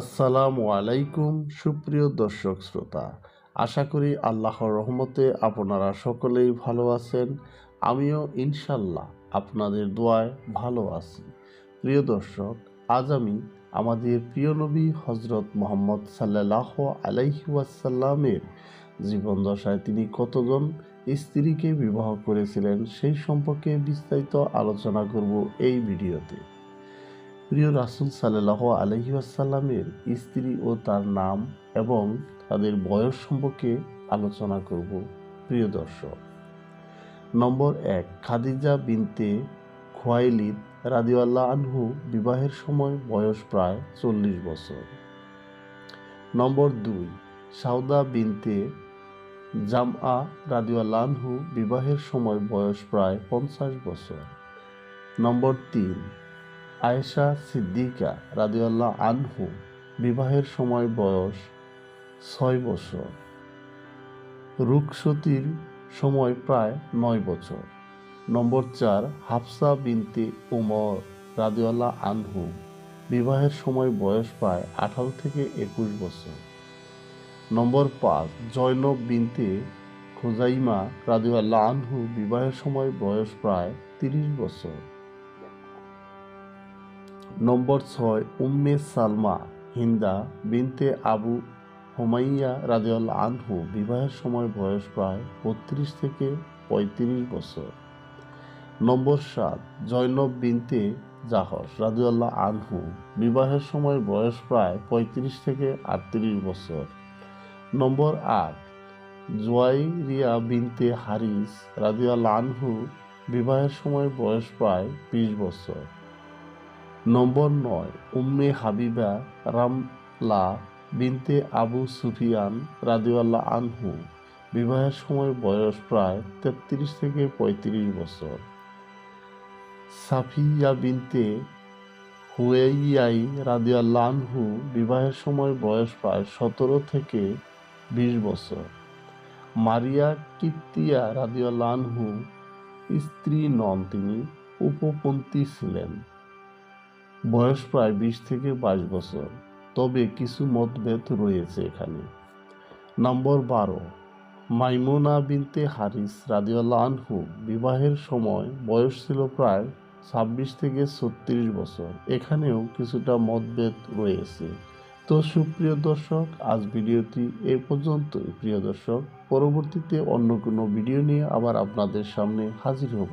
আসসালামু আলাইকুম, সুপ্রিয় দর্শক শ্রোতা। আশা করি আল্লাহর রহমতে আপনারা সকলেই ভালো আছেন। আমিও ইনশাল্লাহ আপনাদের দোয়ায় ভালো আছি। প্রিয় দর্শক, আজ আমি আমাদের প্রিয় নবী হজরত মোহাম্মদ সাল্লাহ আলাইহি ওয়াসাল্লামের জীবন দশায় তিনি কতজন স্ত্রীকে বিবাহ করেছিলেন সেই সম্পর্কে বিস্তারিত আলোচনা করব এই ভিডিওতে। প্রিয় রাসুল সাল্লাহ আলহি আসাল্লামের স্ত্রী ও তার নাম এবং তাদের বয়স সম্পর্কে আলোচনা করব। প্রিয় দর্শক, নম্বর এক, খাদিজা বিনতে খোয়াইলিদ রাদিওয়াল্লাহ আনহু বিবাহের সময় বয়স প্রায় চল্লিশ বছর। নম্বর দুই, সাউদা বিনতে জামআ রাদিওয়াল্লাহ আনহু বিবাহের সময় বয়স প্রায় পঞ্চাশ বছর। নম্বর তিন আয়েশা সিদ্দিকা রাদিয়াল্লাহ আনহু, বিবাহের সময় বয়স ছয় বছর। রুকসতির সময় প্রায় নয় বছর। নম্বর চার, হাফসা বিনতে উমর রাদিয়াল্লাহ আনহু, বিবাহের সময় বয়স প্রায় আঠারো থেকে একুশ বছর। নম্বর পাঁচ, জয়নব বিনতে খোজাইমা রাদিয়াল্লাহ আনহু, বিবাহের সময় বয়স প্রায় তিরিশ বছর। নম্বর ছয়, উম্মে সালমা হিন্দা বিনতে আবু হুমাইয়া রাজিউল আনহু, বিবাহের সময় বয়স প্রায় বত্রিশ থেকে পঁয়ত্রিশ বছর। নম্বর সাত, জয়নব বিনতে জাহস রাজিউল্লাহ আনহু, বিবাহের সময় বয়স প্রায় পঁয়ত্রিশ থেকে আটত্রিশ বছর। নম্বর আট, জোয়াইরিয়া বিনতে হারিস রাজিউল্লাহ আনহু, বিবাহের সময় বয়স প্রায় বিশ বছর। নম্বর নয়, উম্মে হাবিবা রামলা বিনতে আবু সুফিয়ান রাদিওয়াল্লাহ আনহু, বিবাহের সময় বয়স প্রায় তেত্রিশ থেকে পঁয়ত্রিশ বছর। সাফিয়া বিনতে হুয়েইয়াই রাদিয়াল্লাহ আনহু, বিবাহের সময় বয়স প্রায় সতেরো থেকে বিশ বছর। মারিয়া কিত্তিয়া রাদিয়াল্লাহ আনহু, স্ত্রী নন, তিনি উপপন্থী ছিলেন। বয়স প্রায় বিশ থেকে বাইশ বছর। তবে কিছু মতভেদ রয়েছে এখানে। নম্বর বারো, মাইমুনা বিনতে হারিস রাদিউল্লাহ আনহু বিবাহের সময় বয়স ছিল প্রায় ছাব্বিশ থেকে ছত্রিশ বছর। এখানেও কিছুটা মতভেদ রয়েছে। তো সুপ্রিয় দর্শক, আজ ভিডিওটি এ পর্যন্তই। প্রিয় দর্শক, পরবর্তীতে অন্য কোনো ভিডিও নিয়ে আবার আপনাদের সামনে হাজির হব।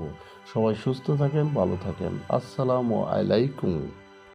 সবাই সুস্থ থাকেন, ভালো থাকেন। আসসালামু আলাইকুম।